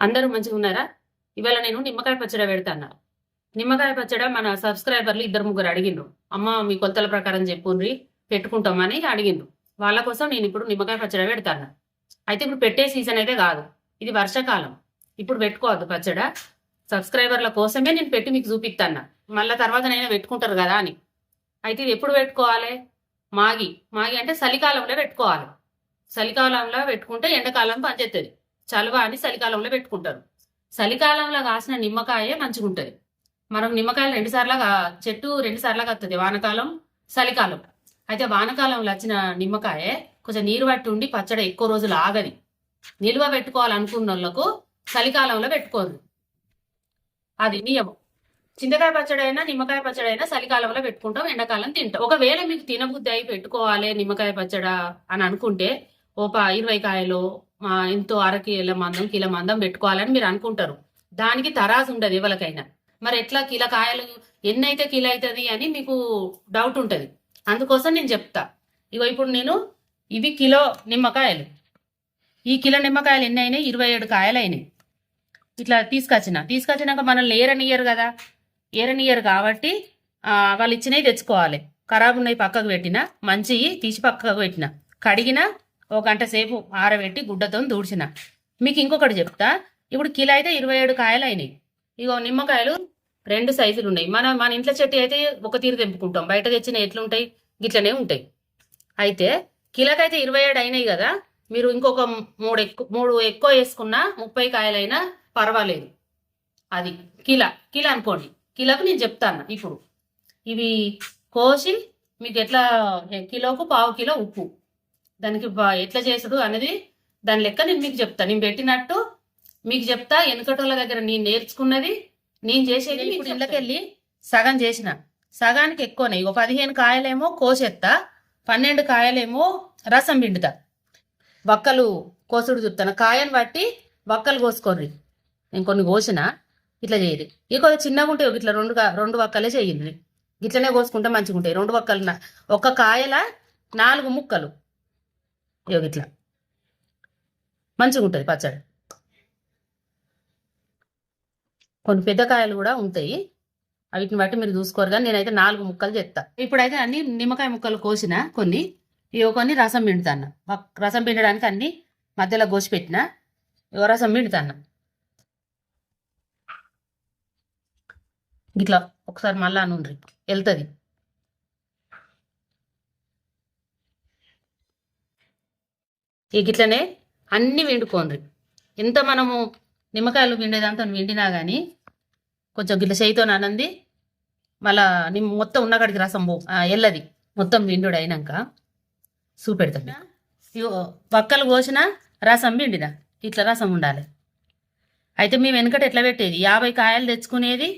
అందరూ మంచిగా ఉన్నారా? ఇవాళ నేను నిమ్మకాయ పచ్చడి పెడతాను? నిమ్మకాయ పచ్చడి మన సబ్స్క్రైబర్లు ఇద్దరు ముగ్గురు అడిగిండ్రు. అమ్మ మీ కొలతల ప్రకారం చెప్పుండ్రి పెట్టుకుంటామని అడిగిండ్రు. వాళ్ళ కోసం నేను ఇప్పుడు నిమ్మకాయ పచ్చడి పెడతాను? అయితే ఇప్పుడు పెట్టే సీజన్ అయితే కాదు. ఇది వర్షాకాలం. ఇప్పుడు పెట్టుకోవద్దు పచ్చడ. సబ్స్క్రైబర్ల కోసమే నేను పెట్టి మీకు చూపిస్తాను మళ్ళీ తర్వాత నేను పెట్టుకుంటారు కదా అని. అయితే ఇది ఎప్పుడు పెట్టుకోవాలి? మాగి. మాగి అంటే చలికాలంలో పెట్టుకోవాలి. చలికాలంలో పెట్టుకుంటే ఎండాకాలం పనిచేస్తుంది చలువ అని చలికాలంలో పెట్టుకుంటారు. చలికాలంలో కాసిన నిమ్మకాయే మంచిగా ఉంటుంది మనకు నిమ్మకాయలు రెండు సార్లు చెట్టు రెండు సార్లు వస్తుంది వానకాలం చలికాలం. అయితే వానకాలంలో వచ్చిన నిమ్మకాయ కొంచెం నీరు పట్టి ఉండి పచ్చడి ఎక్కువ రోజులు ఆగది. నిల్వ పెట్టుకోవాలనుకున్న వాళ్ళకు చలికాలంలో పెట్టుకోరు. అది నియమం. చింతకాయ పచ్చడి అయినా నిమ్మకాయ పచ్చడి అయినా చలికాలంలో పెట్టుకుంటాం ఎండాకాలం తింటాం. ఒకవేళ మీకు తినబుద్ధి అయి పెట్టుకోవాలి నిమ్మకాయ పచ్చడ అని అనుకుంటే ఓ ఇరవై కాయలు ఇంతో అర కిలో మందం కిలో మందం పెట్టుకోవాలని మీరు అనుకుంటారు. దానికి తరాజు ఉండదు ఎవరికైనా. మరి ఎట్లా కిలో కాయలు ఎన్నైతే కిలో అవుతుంది అని మీకు డౌట్ ఉంటుంది. అందుకోసం నేను చెప్తా. ఇగో ఇప్పుడు నేను ఇవి కిలో నిమ్మకాయలు. ఈ కిలో నిమ్మకాయలు ఎన్ని అయినాయి ఇరవై ఏడు కాయలు అయినాయి ఇట్లా తీసుకొచ్చిన. తీసుకొచ్చినాక మనం ఏరనియరు కదా. ఏరనియరు కాబట్టి వాళ్ళు ఇచ్చినవి తెచ్చుకోవాలి. ఖరాబ్ ఉన్నాయి పక్కకు పెట్టిన మంచివి తీసి పక్కకు పెట్టిన. కడిగిన ఒక గంట సేపు ఆరబెట్టి గుడ్డతో దూడ్చిన మీకు ఇంకొకటి చెప్తా. ఇప్పుడు కిలో అయితే ఇరవై ఏడు కాయలు అయినాయి. ఇగో నిమ్మకాయలు రెండు సైజులు ఉన్నాయి. మన మన ఇంట్లో చెట్టు అయితే ఒక తీరు తెంపుకుంటాం. బయట తెచ్చిన ఎట్లుంటాయి గిట్లనే ఉంటాయి. అయితే కిలోకైతే ఇరవై ఏడు అయినాయి కదా. మీరు ఇంకొక మూడు ఎక్కువ మూడు ఎక్కువ వేసుకున్నా ముప్పై కాయలైనా పర్వాలేదు. అది కిలో కిలో అనుకోండి. కిలోకు నేను చెప్తాను ఇప్పుడు. ఇవి కోసి మీకు ఎట్లా కిలోకు పావు కిలో ఉప్పు. దానికి ఎట్లా చేసుడు అనేది దాని లెక్క నేను మీకు చెప్తా. నేను పెట్టినట్టు మీకు చెప్తా. వెనుకటోళ్ళ దగ్గర నేను నేర్చుకున్నది నేను చేసేది ఇప్పుడు ఇళ్ళకెళ్ళి సగం చేసిన. సగానికి ఎక్కువనే. ఇగో పదిహేను కాయలేమో కోసేత్తా. పన్నెండు కాయలేమో రసం పిండుతా. వక్కలు కోసుడు చూస్తాను కాయను బట్టి వక్కలు కోసుకోర్రి. నేను కొన్ని కోసిన ఇట్లా చేయరు. ఇక చిన్నగా ఉంటాయి ఇట్లా రెండు రెండు వక్కలే చేయండి. ఇట్లనే కోసుకుంటే మంచిగా ఉంటాయి రెండు వక్కలు ఒక కాయల నాలుగు ముక్కలు. ఇక ఇట్లా మంచిగా ఉంటుంది పచ్చడి. కొన్ని పెద్ద కాయలు కూడా ఉంటాయి. వీటిని బట్టి మీరు చూసుకోరు కానీ నేనైతే నాలుగు ముక్కలు చెప్తా ఇప్పుడైతే అన్ని నిమ్మకాయ ముక్కలు కోసిన కొన్ని. ఇవి కొన్ని రసం పిండుతాను రసం పిండడానికి అన్ని మధ్యలో కోసి పెట్టిన. ఇగో రసం పిండుతాను ఇట్లా ఒకసారి మళ్ళా నుండ్రి వెళ్తుంది ఇక ఇట్లనే అన్ని వండుకోండి ఎంత మనము నిమ్మకాయలు పిండేదంతా విండినా కానీ కొంచెం గిట్ల చేయితో నానంది మళ్ళా నిమ్మ మొత్తం ఉన్నకాడికి రసం పో ఎల్లది. మొత్తం విండుడు అయినాక చూపెడతాం ఇగో వక్కలు కోసిన రసం పిండిన ఇట్లా రసం ఉండాలి. అయితే మేము వెనకట ఎట్లా పెట్టేది? యాభై కాయలు తెచ్చుకునేది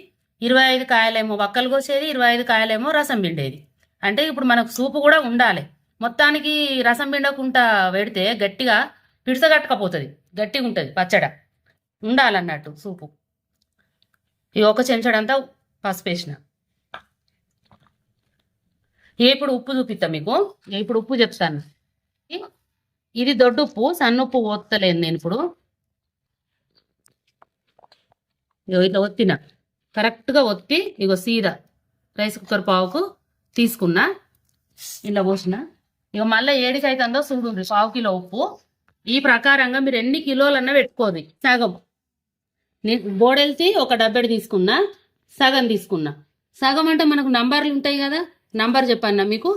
ఇరవై ఐదు కాయలేమో వక్కలు కోసేది ఇరవై ఐదు కాయలేమో రసం పిండేది. అంటే ఇప్పుడు మనకు సూపు కూడా ఉండాలి. మొత్తానికి రసం పిండకుండా పెడితే గట్టిగా పిడసగట్టకపోతుంది. గట్టిగా ఉంటుంది పచ్చడ. ఉండాలన్నట్టు సూపు. ఈ ఒక చెంచడంతా పసుపు వేసిన ఇప్పుడు ఉప్పు చూపిస్తా మీకు. ఇప్పుడు ఉప్పు చెప్తాను. ఇది దొడ్డు ఉప్పు సన్న ఉప్పు ఓత్తలేను నేను ఇప్పుడు. ఇగో ఇట్లా ఒత్తిన. కరెక్ట్గా ఒత్తి ఇగో సీదా. రైస్ కుక్కర్ పావుకు తీసుకున్నా. ఇలా పోసిన. ఇక మళ్ళీ ఏడికైతే అవుతుందో చూడు పావు కిలో ఉప్పు. ఈ ప్రకారంగా మీరు ఎన్ని కిలోలన్నా పెట్టుకోదు సగం. నేను బోడెల్తి ఒక డబ్బెడు తీసుకున్నా సగం తీసుకున్నా. సగం అంటే మనకు నంబర్లు ఉంటాయి కదా నంబర్ చెప్పన్నా మీకు?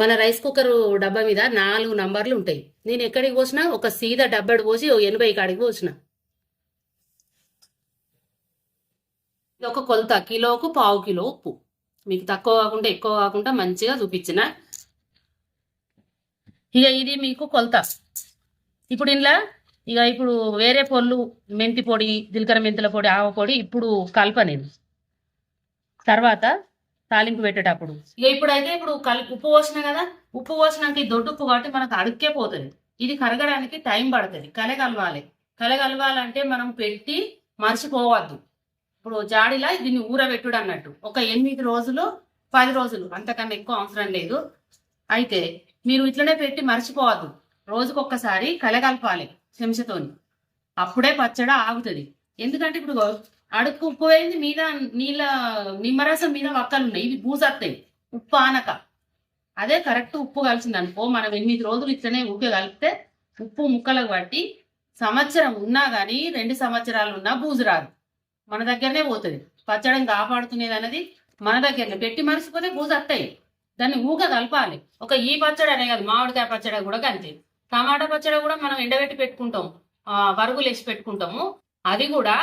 మన రైస్ కుక్కర్ డబ్బా మీద నాలుగు నంబర్లు ఉంటాయి. నేను ఎక్కడికి పోసినా ఒక సీదా డబ్బెడు పోసి ఓ ఎనభై కాడికి పోసిన. ఇది ఒక కొలత కిలోకు పావు కిలో ఉప్పు. మీకు తక్కువ కాకుండా ఎక్కువ కాకుండా మంచిగా చూపించిన. ఇక ఇది మీకు కొలత. ఇప్పుడు ఇంట్లో ఇక ఇప్పుడు వేరే పొళ్ళు మెంతి పొడి జీలకర్ర మెంతుల పొడి ఆవ పొడి ఇప్పుడు కలప నేను తర్వాత తాలింపు పెట్టేటప్పుడు. ఇక ఇప్పుడైతే ఇప్పుడు కలి ఉప్పు పోసిన కదా ఉప్పు పోసినాక ఈ దొడ్డు ఉప్పు కాబట్టి మనకు అడుక్కే పోతుంది. ఇది కరగడానికి టైం పడుతుంది. కలగలవాలి. కలగలవాలంటే మనం పెట్టి మర్చిపోవద్దు. ఇప్పుడు జాడిలా దీన్ని ఊరబెట్టుడు అన్నట్టు ఒక ఎనిమిది రోజులు పది రోజులు అంతకన్నా ఎక్కువ అవసరం లేదు. అయితే మీరు ఇట్లనే పెట్టి మర్చిపోవద్దు. రోజుకొక్కసారి కలగలపాలి చెంచతోని. అప్పుడే పచ్చడి ఆగుతుంది. ఎందుకంటే ఇప్పుడు అడుక్కు ఉప్పు పోయింది మీద నీళ్ళ నిమ్మరసం మీద వక్కలు ఉన్నాయి ఇవి బూసత్తాయి ఉప్పు ఆనక. అదే కరెక్ట్ ఉప్పు కలిసింది అనుకో మనం ఎనిమిది రోజులు ఇట్లనే ఊకే కలిపితే ఉప్పు ముక్కలకు పట్టి సంవత్సరం ఉన్నా కానీ రెండు సంవత్సరాలు ఉన్నా బూజు రాదు. మన దగ్గరనే పోతుంది. పచ్చడిని కాపాడుతున్నది అనేది మన దగ్గరనే. పెట్టి మరిసిపోతే బూజు వస్తాయి దాన్ని ఊక కలపాలి ఒక ఈ పచ్చడి అనే కాదు మామిడికాయ పచ్చడి కూడా అంతే టమాటా పచ్చడి కూడా మనం ఎండబెట్టి పెట్టుకుంటాం. ఆ, వరుగులు వేసి పెట్టుకుంటాము. అది కూడా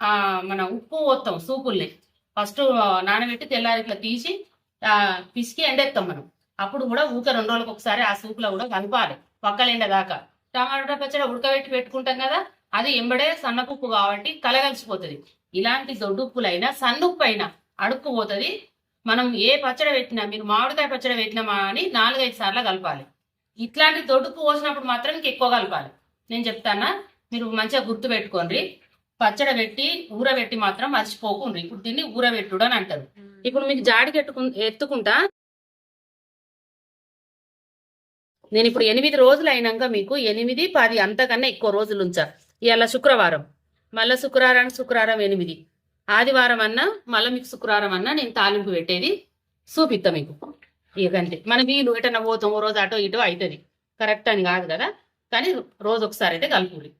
ఆ, మన ఉప్పు పోతాం సూపుల్ని. ఫస్ట్ నానబెట్టి తెల్లారి ఇట్లా తీసి ఆ, పిసికి ఎండెత్తాం మనం. అప్పుడు కూడా ఊక రెండు రోజులకు ఒకసారి ఆ సూపులో కూడా కలపాలి. పక్కలు ఎండ దాకా. టమాటా పచ్చడి ఉడకబెట్టి పెట్టుకుంటాం కదా అది ఎంబడే సన్నపుప్పు కాబట్టి కలగలిసిపోతుంది ఇలాంటి దొడ్డుప్పులైనా సన్నుప్పు అయినా అడుక్కుపోతుంది మనం ఏ పచ్చడి పెట్టినా మీరు మామిడికాయ పచ్చడి పెట్టినామా అని నాలుగైదు సార్లు కలపాలి. ఇట్లాంటి దొడ్డుప్పు పోసినప్పుడు మాత్రం ఇంక ఎక్కువ కలపాలి. నేను చెప్తానా మీరు మంచిగా గుర్తు పెట్టుకోండి. పచ్చడి పెట్టి ఊరబెట్టి మాత్రం మర్చిపోకుండ్రి. ఇప్పుడు దీన్ని ఊరబెట్టుడు అని అంటారు. ఇప్పుడు మీకు జాడికి ఎట్టుకు ఎత్తుకుంటా. నేను ఇప్పుడు ఎనిమిది రోజులు అయినాక మీకు ఎనిమిది పది అంతకన్నా ఎక్కువ రోజులు ఉంచా. ఇవాళ శుక్రవారం. మళ్ళీ శుక్రవారం శుక్రవారం ఎనిమిది. ఆదివారం అన్నా మళ్ళీ మీకు శుక్రవారం అన్నా నేను తాలింపు పెట్టేది చూపిస్తా మీకు. ఇకంతే మన వీలు ఎటన్నా పోతాం ఓ రోజు అటో ఇటో అవుతుంది కరెక్ట్ అని కాదు కదా? కానీ రోజు ఒకసారి అయితే కలుపుకోండి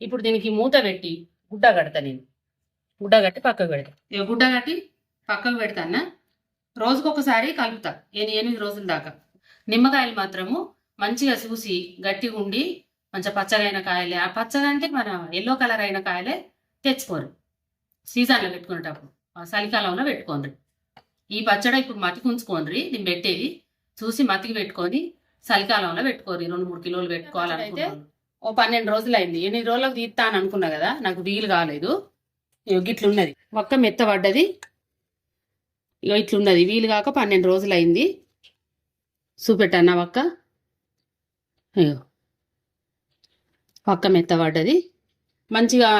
ఇప్పుడు దీనికి మూత పెట్టి గుడ్డ కడతా నేను. గుడ్డ కట్టి పక్కకు పెడతా. ఇక గుడ్డ కట్టి పక్కకు పెడతానా అన్న రోజుకొకసారి కలుపుతా. ఎనిమిది రోజుల దాకా. నిమ్మకాయలు మాత్రము మంచిగా చూసి గట్టిగా ఉండి మంచిగా పచ్చగైన కాయలే. ఆ పచ్చగా అంటే మన ఎల్లో కలర్ అయిన కాయలే తెచ్చుకోరు. సీజన్లో పెట్టుకునేటప్పుడు. చలికాలంలో పెట్టుకోండి ఈ పచ్చడి ఇప్పుడు మతికి ఉంచుకోండి నేను పెట్టేది. చూసి మతికి పెట్టుకొని చలికాలంలో పెట్టుకోరు. రెండు మూడు కిలోలు పెట్టుకోవాలనుకుంటే ఓ పన్నెండు రోజులు అయింది ఎనిమిది రోజులకు తీస్తా అని అనుకున్నా కదా నాకు వీలు కాలేదు. ఇగో ఒక్క మెత్త పడ్డది ఇగో ఇట్లున్నది. వీలు కాక పన్నెండు రోజులు అయింది చూపెట్టన్నా ఒక్క అయ్యో పక్క మెత్తబడ్డది మంచిగా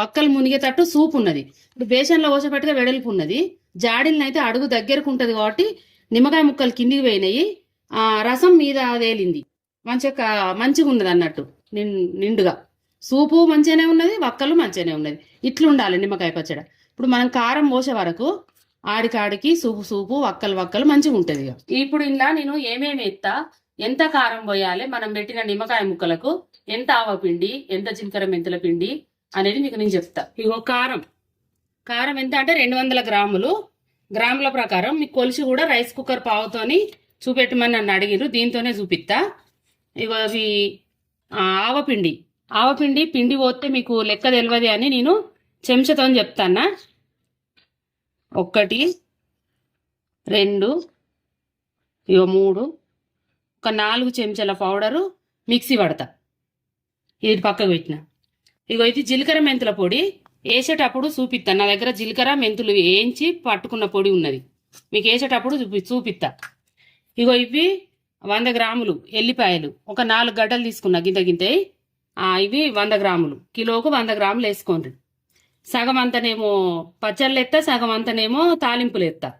వక్కలు మునిగేటట్టు సూప్ ఉన్నది. ఇప్పుడు బేసన్లో పోసేపట్టుగా వెడల్పు ఉన్నది. జాడీలను అయితే అడుగు దగ్గరకు ఉంటుంది కాబట్టి నిమ్మకాయ ముక్కలు కిందికి పోయినాయి. ఆ రసం మీద తేలింది. మంచిగా మంచిగా ఉన్నది అన్నట్టు. నిండుగా. సూపు మంచిగానే ఉన్నది వక్కలు మంచిగానే ఉన్నది. ఇట్లా ఉండాలి నిమ్మకాయ పచ్చడి. ఇప్పుడు మనం కారం పోసే వరకు ఆడికాడికి సూపు సూపు వక్కలు వక్కలు మంచిగా ఉంటుంది ఇక. ఇప్పుడు ఇలా నేను ఏమేమి ఎత్తా? ఎంత కారం పోయాలి? మనం పెట్టిన నిమ్మకాయ ముక్కలకు ఎంత ఆవపిండి ఎంత జీలకర్ర మెంతుల పిండి అనేది మీకు నేను చెప్తా. ఇగో కారం. కారం ఎంత అంటే రెండు వందల గ్రాములు. గ్రాముల ప్రకారం మీకు కొలిసి కూడా రైస్ కుక్కర్ పావుతోని చూపెట్టమని నన్ను అడిగిరు దీంతోనే చూపిస్తా ఇగో అవి ఆవపిండి ఆవపిండి పిండి. పోతే మీకు లెక్క తెలియదు అని నేను చెంచతో చెప్తానా ఒక్కటి రెండు ఇగో మూడు ఒక నాలుగు చెంచాల పౌడరు మిక్సీ పడతా. ఇది పక్కకు పెట్టిన. ఇగో ఇది జీలకర్ర మెంతుల పొడి. వేసేటప్పుడు చూపిస్తా నా దగ్గర జీలకర్ర మెంతులు వేయించి పట్టుకున్న పొడి ఉన్నది. మీకు వేసేటప్పుడు చూపి చూపిస్తా ఇగో ఇవి వంద గ్రాములు ఎల్లిపాయలు. ఒక నాలుగు గడ్డలు తీసుకున్నా గింత గింత. ఇవి వంద గ్రాములు. కిలోకు వంద గ్రాములు వేసుకోండి. సగం అంతనేమో పచ్చళ్ళు ఎత్తా సగం అంతనేమో తాలింపులు ఎత్తా.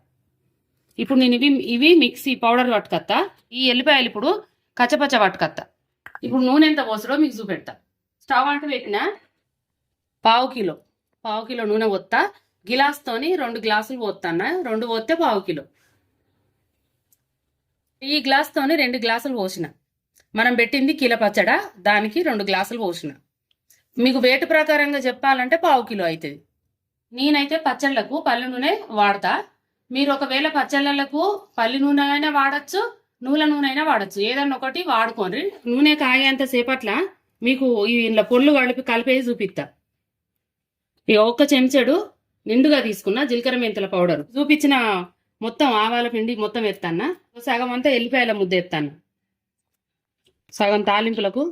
ఇప్పుడు నేను ఇవి ఇవి మిక్సీ పౌడర్ పట్టుకత్తా. ఈ ఎల్లిపాయలు ఇప్పుడు కచ్చపచ్చ పట్టుకత్తా. ఇప్పుడు నూనె ఎంత పోసడో మీకు చూపెడతా. స్టవ్ అంటూ పెట్టిన? పావు కిలో. పావు కిలో నూనె పోత్తా. గిలాస్తోని రెండు గ్లాసులు పోతాను రెండు పోతే పావు కిలో. ఈ గ్లాస్తోని రెండు గ్లాసులు పోసిన. మనం పెట్టింది కిలో పచ్చడ. దానికి రెండు గ్లాసులు పోసిన. మీకు వేటు ప్రకారంగా చెప్పాలంటే పావు కిలో అవుతుంది నేనైతే పచ్చళ్ళకు పల్లి నూనె వాడతా. మీరు ఒకవేళ పచ్చళ్ళకు పల్లి నూనె అయినా వాడచ్చు. నూనె నూనె అయినా వాడచ్చు. ఏదన్నా ఒకటి వాడుకోండి. నూనె కాగేంత సేపట్ల మీకు ఈ ఇంట్లో పొళ్ళు కలిపి కలిపేసి చూపిస్తా ఈ ఒక్క చెంచాడు నిండుగా తీసుకున్న జీలకర్ర మెంతుల పౌడర్. చూపించిన మొత్తం ఆవాల పిండి మొత్తం ఎత్తాను సగం అంతా ఎల్లిపాయల ముద్ద ఎత్తాను సగం తాలింపులకు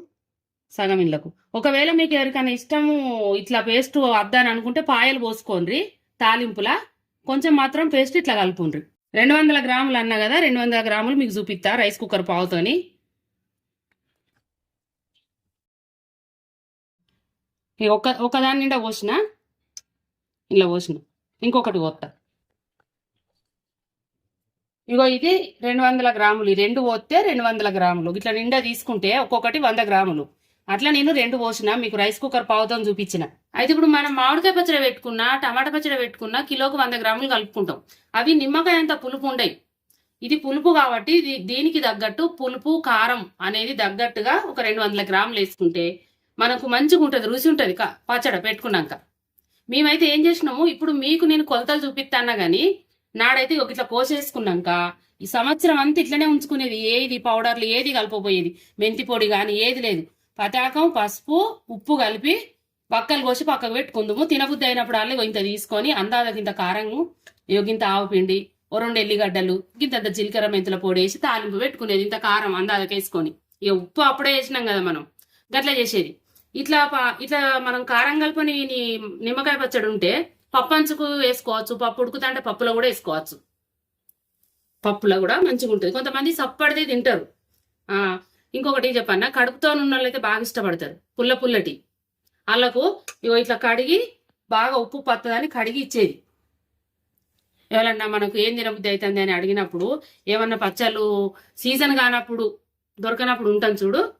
సగం ఇళ్ళకు ఒకవేళ మీకు ఎవరికైనా ఇష్టము ఇట్లా పేస్ట్ వద్దని అనుకుంటే పాయలు పోసుకోండి తాలింపులా. కొంచెం మాత్రం పేస్ట్ ఇట్లా కలుపుండ్రి. రెండు వందల గ్రాములు అన్నా కదా రెండు వందల గ్రాములు మీకు చూపిస్తా రైస్ కుక్కర్ పావుతోని. ఒక ఒకదాని నిండా పోసిన? ఇలా పోసిన. ఇంకొకటి పోతా ఇగో ఇది రెండు వందల గ్రాములు. ఈ రెండు పోతే రెండు వందల గ్రాములు. ఇట్లా నిండా తీసుకుంటే ఒక్కొక్కటి వంద గ్రాములు. అట్లా నేను రెండు పోసిన మీకు రైస్ కుక్కర్ పావుతాం చూపించిన. అయితే ఇప్పుడు మనం మామిడికాయ పచ్చడి పెట్టుకున్నా టమాటా పచ్చడి పెట్టుకున్నా కిలోకి వంద గ్రాములు కలుపుకుంటాం. అవి నిమ్మకాయ అంత పులుపు ఉండయి. ఇది పులుపు కాబట్టి దీనికి తగ్గట్టు పులుపు కారం అనేది తగ్గట్టుగా ఒక రెండు వందల గ్రాములు వేసుకుంటే మనకు మంచిగా ఉంటుంది రుచి ఉంటుంది పచ్చడి పెట్టుకున్నాక. మేమైతే ఏం చేసినాము ఇప్పుడు మీకు నేను కొలతలు చూపిస్తానా గానీ నాడైతే ఒక ఇట్లా కోసేసుకున్నాక ఈ సంవత్సరం అంతా ఇట్లనే ఉంచుకునేది ఏది పౌడర్లు ఏది కలపబోయేది మెంతి పొడి కానీ ఏది లేదు. పటాకం పసుపు ఉప్పు కలిపి పక్కలు కోసి పక్కకు పెట్టుకుందాము. తినబుద్ధి అయినప్పుడు అల్లగో ఇంత తీసుకొని అందాదకి ఇంత కారము యోగింత ఆవు పిండి ఓ రెండు ఎల్లిగడ్డలు ఇంత జీలకర్ర మెంతుల పొడి వేసి తాలింపు పెట్టుకునేది ఇంత కారం అందాదకి వేసుకొని. ఇక ఉప్పు అప్పుడే వేసినాం కదా మనం. గట్లా చేసేది. ఇట్లా ఇట్లా మనం కారం కలుపుని నిమ్మకాయ పచ్చడి ఉంటే పప్పు అంచుకు వేసుకోవచ్చు పప్పు ఉడుకుతుంటే పప్పులో కూడా వేసుకోవచ్చు. పప్పులో కూడా మంచిగా ఉంటుంది కొంతమంది సప్పడితే తింటారు. ఇంకొకటి చెప్పన్న? కడుపుతో ఉన్న వాళ్ళైతే బాగా ఇష్టపడతారు. పుల్ల పుల్లటి. వాళ్ళకు ఇగో ఇట్లా కడిగి బాగా ఉప్పు పత్తదని కడిగి ఇచ్చేది. ఎవరన్నా మనకు ఏం తినబుద్ధి అవుతుంది అని అడిగినప్పుడు ఏమన్నా పచ్చళ్ళు సీజన్ కానప్పుడు దొరకనప్పుడు ఉంటాం చూడు.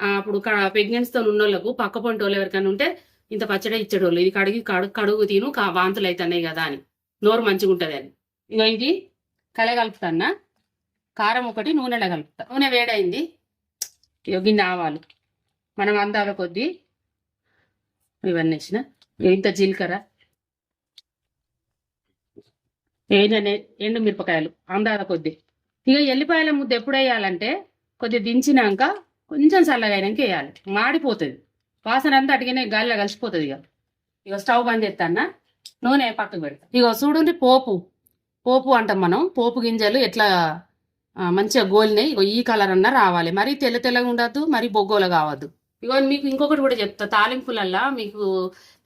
అప్పుడు ప్రెగ్నెన్స్తో ఉన్న వాళ్ళకు పక్క పొంటి వాళ్ళు ఎవరికైనా ఉంటే ఇంత పచ్చడే ఇచ్చేటోళ్ళు. ఇది కడిగి కడుగు కడుగు తిను కా- వాంతులు అవుతున్నాయి కదా అని. నోరు మంచిగా ఉంటుంది అని. ఇగో ఇది కల అన్న. కారం ఒకటి నూనెలో కలుపుతా. నూనె వేడైంది. గిన్నె ఆవాలు మనం అందాల కొద్దీ ఇవన్నీ వేసిన ఇంత జీలకర్ర. ఏంటనే ఎండు మిరపకాయలు అందాల కొద్దీ. ఇక ఎల్లిపాయల ముద్ద ఎప్పుడు వేయాలంటే కొద్దిగా దించినాక కొంచెం చల్లగా అయినాక వేయాలి మాడిపోతుంది. వాసన అంతా అడిగినే గాలిలో కలిసిపోతుంది ఇక ఇక స్టవ్ బంద్ చేస్తానా నూనె పక్కకు పెడతా. ఇక చూడండి పోపు. పోపు అంటాం మనం. పోపు గింజలు ఎట్లా మంచిగా గోలినాయి ఈ కలర్ అన్న రావాలి. మరి తెల్ల తెల్లగా ఉండద్దు మరి బొగ్గోలు కావద్దు. ఇగో మీకు ఇంకొకటి కూడా చెప్తా. తాలింపులల్లా మీకు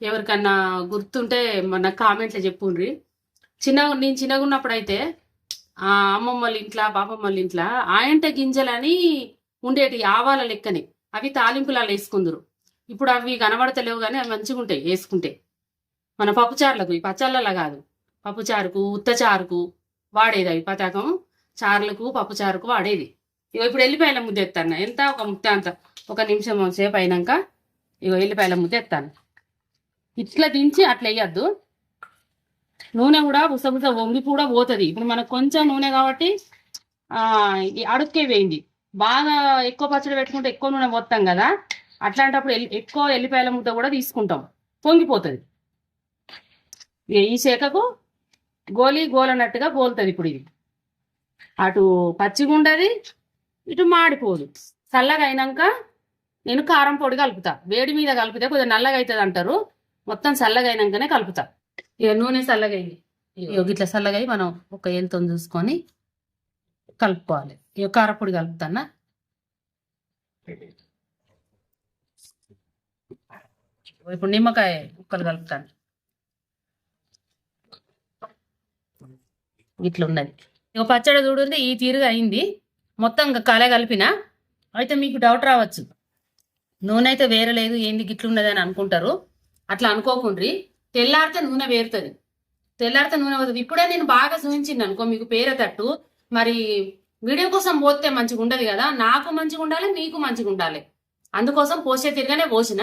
ఎవరికన్నా గుర్తుంటే మన కామెంట్లో చెప్పుండ్రి. చిన్న నేను చిన్నగా ఉన్నప్పుడు అయితే అమ్మమ్మల అమ్మమ్మ వాళ్ళ ఇంట్లో బాపమ్మ వాళ్ళ ఇంట్లో ఆయంట గింజలని ఉండేటి ఆవాల లెక్కనే. అవి తాలింపులలో వేసుకుందరు. ఇప్పుడు అవి కనబడతలేవు కానీ అవి మంచిగా ఉంటాయి వేసుకుంటే. మన పప్పుచారులకు ఈ పచ్చళ్ళలా కాదు. పప్పుచారుకు ఉత్తచారుకు వాడేది అవి పతాకం. చారులకు పప్పుచారుకు వాడేది. ఇగో ఇప్పుడు ఎల్లిపాయల ముద్ద ఎత్తాను ఎంత? ఒక ముద్ద అంత. ఒక నిమిషం సేపు అయినాక ఇగో ఎల్లిపాయల ముద్ద ఎత్తాను. ఇట్లా దించి అట్లా వేయద్దు నూనె కూడా బుసబుస వంగి కూడా పోతుంది. ఇప్పుడు మనకు కొంచెం నూనె కాబట్టి అడుక్కే వేయింది. బాగా ఎక్కువ పచ్చడి పెట్టుకుంటే ఎక్కువ నూనె పోతాం కదా. అట్లాంటప్పుడు ఎక్కువ ఎల్లిపాయల ముద్ద కూడా తీసుకుంటాం. పొంగిపోతుంది. ఈ శాఖకు గోలి గోలన్నట్టుగా గోలుతుంది ఇప్పుడు ఇది. అటు పచ్చిగా ఉండదు ఇటు మాడిపోదు. చల్లగా అయినాక నేను కారం పొడి కలుపుతా. వేడి మీద కలిపితే కొద్దిగా నల్లగా అవుతుంది అంటారు మొత్తం చల్లగా అయినాకనే కలుపుతా. ఇక నూనె చల్లగా అయింది ఇక ఇట్లా చల్లగా మనం ఒక ఏళ్ళతో చూసుకొని కలుపుకోవాలి. ఇక కారపొడి కలుపుతానా ఇప్పుడు నిమ్మకాయ ముక్కలు కలుపుతాను. ఇట్లా ఉన్నది ఇక పచ్చడి చూడండి ఈ తీరుగా అయింది. మొత్తం ఇంకా కల కలిపిన అయితే మీకు డౌట్ రావచ్చు. నూనె అయితే వేరలేదు ఏంది గిట్లున్నది అని అనుకుంటారు. అట్లా అనుకోకుండ్రి తెల్లారితే నూనె వేరుతుంది. తెల్లారితే నూనె పోతుంది. ఇప్పుడే నేను బాగా చూపించింది అనుకో మీకు పేరేటట్టు మరి వీడియో కోసం పోతే మంచిగా ఉండదు కదా. నాకు మంచిగా ఉండాలి మీకు మంచిగా ఉండాలి. అందుకోసం పోసే తిరగానే పోసిన.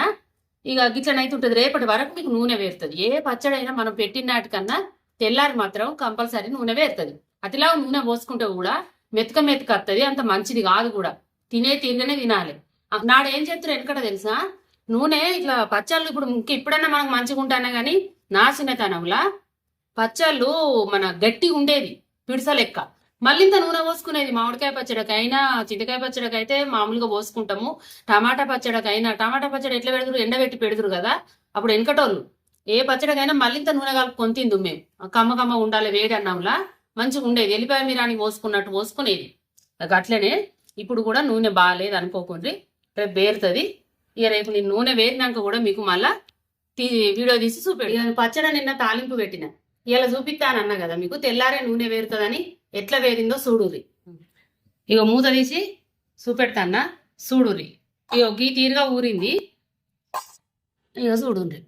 ఇక గిట్లనైతే ఉంటుంది. రేపటి వరకు మీకు నూనె వేరుతుంది. ఏ పచ్చడైనా మనం పెట్టిన నాటికన్నా తెల్లారి మాత్రం కంపల్సరీ నూనె వేరుతుంది. అతిలా నూనె పోసుకుంటే కూడా మెతక మెతుక వస్తుంది అంత మంచిది కాదు కూడా. తినే తీరుగానే తినాలి. నాడు ఏం చేస్తారు వెనకట తెలుసా? నూనె ఇట్లా పచ్చళ్ళు ఇప్పుడు ఇంక ఇప్పుడన్నా మనకు మంచిగా ఉంటానే కానీ నా చిన్నతనంలా పచ్చళ్ళు మన గట్టి ఉండేది పిడిస లెక్క. మళ్ళీ ఇంత నూనె పోసుకునేది మామిడికాయ పచ్చడికైనా చింతకాయ పచ్చడికైతే మామూలుగా పోసుకుంటాము. టమాటా పచ్చడికైనా టమాటా పచ్చడి ఎట్లా పెడతారు ఎండబెట్టి పెడతారు కదా? అప్పుడు వెనకటోళ్ళు. ఏ పచ్చడికైనా మళ్ళీ ఇంత నూనె కలుపుకొని తిందు మేము. కమ్మ కమ్మ ఉండాలి వేడి అన్నంలా. మంచిగా ఉండేది. ఎల్లిపాయ మీరాని పోసుకున్నట్టు పోసుకునేది. అట్లనే ఇప్పుడు కూడా నూనె బాగాలేదు అనుకోకుండ్రి రేపు వేరుతుంది ఇక రేపు నేను నూనె వేరినాక కూడా మీకు మళ్ళా తీ వీడియో తీసి చూపెడు ఇక పచ్చడి నిన్న తాలింపు పెట్టిన. ఇలా చూపిస్తాను అన్నా కదా మీకు. తెల్లారే నూనె వేరుతుందని ఎట్లా వేరిందో చూడురి ఇక మూత తీసి చూపెడతాన్నా. చూడురి ఇక గీ తీరుగా ఊరింది. ఇక చూడుండ్రి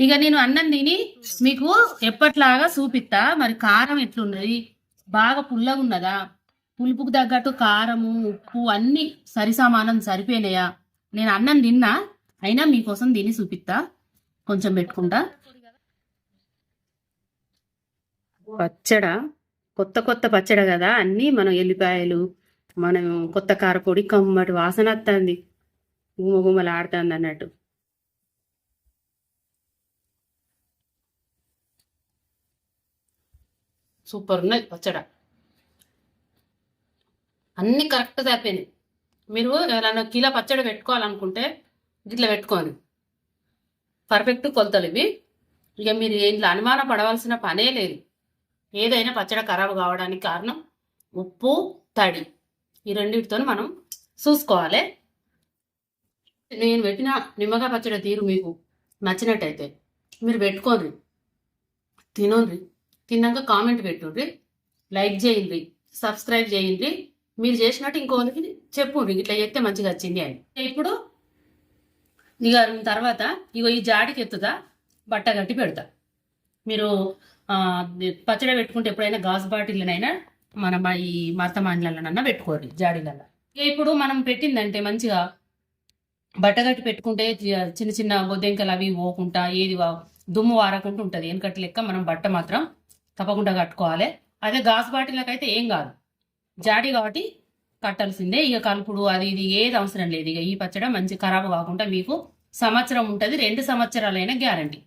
ఇక నేను అన్నం తిని మీకు ఎప్పట్లాగా చూపిస్తా మరి కారం ఎట్లున్నది? బాగా పుల్లగా ఉన్నదా పులుపుకు తగ్గట్టు కారము ఉప్పు అన్ని సరిసమానం సరిపోయినాయా? నేను అన్నం తిన్నా అయినా మీకోసం దీన్ని చూపిస్తా కొంచెం పెట్టుకుంటా. పచ్చడ కొత్త కొత్త పచ్చడ కదా. అన్నీ మనం ఎల్లిపాయలు మనం కొత్త కారపొడి కమ్మటి వాసన వస్తుంది గుమగుమలు ఆడుతుంది అన్నట్టు సూపర్ ఉన్నది పచ్చడ. అన్ని కరెక్ట్ సరిపోయినాయి మీరు ఎవరైనా కిలో పచ్చడి పెట్టుకోవాలనుకుంటే ఇట్లా పెట్టుకోండి. పర్ఫెక్ట్ కొలతలు ఇవి. ఇక మీరు ఇంట్లో అనుమానం పడవలసిన పనే లేదు. ఏదైనా పచ్చడి ఖరాబ్ కావడానికి కారణం ఉప్పు తడి. ఈ రెండింటితో మనం చూసుకోవాలి. నేను పెట్టిన నిమ్మకాయ పచ్చడి తీరు మీకు నచ్చినట్టయితే మీరు పెట్టుకోండి. తినండి. తిన్నాక కామెంట్ పెట్టుండ్రి. లైక్ చేయండి సబ్స్క్రైబ్ చేయండి. మీరు చేసినట్టు ఇంకోరికి చెప్పుండ్రి. ఇట్లా చేస్తే మంచిగా వచ్చింది అని. ఇప్పుడు ఇక తర్వాత ఇగో ఈ జాడికి ఎత్తుదా బట్ట కట్టి పెడతా. మీరు పచ్చడి పెట్టుకుంటే ఎప్పుడైనా గాజు బాటిల్నైనా మన ఈ మత మాండ్లనన్నా పెట్టుకోండి జాడీలలో ఇప్పుడు మనం పెట్టిందంటే మంచిగా బట్ట కట్టి పెట్టుకుంటే చిన్న చిన్న బొద్దెంకలు అవి పోకుండా ఏది వా- దుమ్ము వారకుండా ఉంటుంది. వెనకటి లెక్క మనం బట్ట మాత్రం తప్పకుండా కట్టుకోవాలి. అదే గాజు బాటిల్లకు అయితే ఏం కాదు. జాడి కాబట్టి కట్టాల్సిందే. ఇక కలుపుడు అది ఇది ఏది అవసరం లేదు. ఇక ఈ పచ్చడి మంచి ఖరాబ్ కాకుండా మీకు సంవత్సరం ఉంటుంది. రెండు సంవత్సరాలైన గ్యారంటీ.